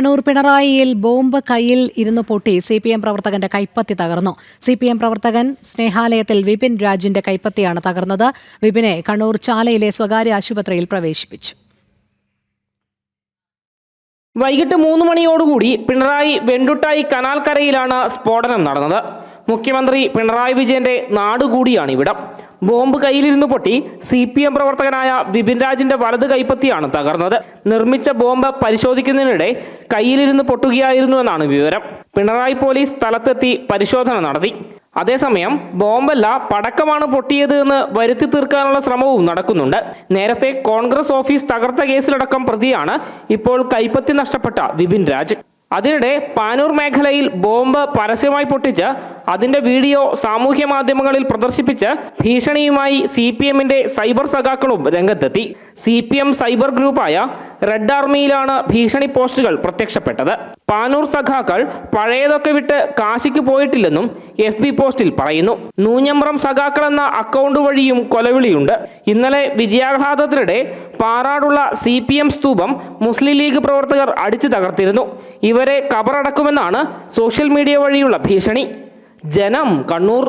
Kannur പിണറായിയിൽ bomb കയ്യിൽ ഇരുന്ന് പൊട്ടി. സി പി എം പ്രവർത്തകന്റെ കൈപ്പത്തി തകർന്നു. സി പി എം പ്രവർത്തകൻ സ്നേഹാലയത്തിൽ വിപിൻ രാജിന്റെ കൈപ്പത്തിയാണ് തകർന്നത്. വിപിനെ കണ്ണൂർ ചാലയിലെ സ്വകാര്യ ആശുപത്രിയിൽ പ്രവേശിപ്പിച്ചു. വൈകിട്ട് മൂന്ന് മണിയോടുകൂടി പിണറായി വെണ്ടുട്ടായി കനാൽ കരയിലാണ് സ്ഫോടനം നടന്നത്. മുഖ്യമന്ത്രി പിണറായി വിജയന്റെ നാടുകൂടിയാണ് ഇവിടം. ബോംബ് കയ്യിലിരുന്ന് പൊട്ടി സി പി എം പ്രവർത്തകനായ വിപിൻ രാജിന്റെ വലത് കൈപ്പത്തിയാണ് തകർന്നത്. നിർമ്മിച്ച ബോംബ് പരിശോധിക്കുന്നതിനിടെ കയ്യിലിരുന്ന് പൊട്ടുകയായിരുന്നുവെന്നാണ് വിവരം. പിണറായി പോലീസ് സ്ഥലത്തെത്തി പരിശോധന നടത്തി. അതേസമയം ബോംബല്ല പടക്കമാണ് പൊട്ടിയത് എന്ന് വരുത്തി തീർക്കാനുള്ള ശ്രമവും നടക്കുന്നുണ്ട്. നേരത്തെ കോൺഗ്രസ് ഓഫീസ് തകർത്ത കേസിലടക്കം പ്രതിയാണ് ഇപ്പോൾ കൈപ്പത്തി നഷ്ടപ്പെട്ട വിപിൻ രാജ്. അതിനിടെ പാനൂർ മേഖലയിൽ ബോംബ് പരസ്യമായി പൊട്ടിച്ച് അതിന്റെ വീഡിയോ സാമൂഹ്യ മാധ്യമങ്ങളിൽ പ്രദർശിപ്പിച്ച് ഭീഷണിയുമായി സി പി എമ്മിന്റെ സൈബർ സഖാക്കളും രംഗത്തെത്തി. സി പി എം സൈബർ ഗ്രൂപ്പായ റെഡ് ആർമിയിലാണ് ഭീഷണി പോസ്റ്റുകൾ പ്രത്യക്ഷപ്പെട്ടത്. പാനൂർ സഖാക്കൾ പഴയതൊക്കെ വിട്ട് കാശിക്ക് പോയിട്ടില്ലെന്നും എഫ് ബി പോസ്റ്റിൽ പറയുന്നു. നൂഞ്ഞമ്പ്രം സഖാക്കൾ എന്ന അക്കൗണ്ട് വഴിയും കൊലവിളിയുണ്ട്. ഇന്നലെ വിജയാഘാതത്തിനിടെ പാറാടുള്ള സി പി എം സ്തൂപം മുസ്ലിം ലീഗ് പ്രവർത്തകർ അടിച്ചു തകർത്തിരുന്നു. ഇവരെ കബറടക്കുമെന്നാണ് സോഷ്യൽ മീഡിയ വഴിയുള്ള ഭീഷണി. ജനം കണ്ണൂർ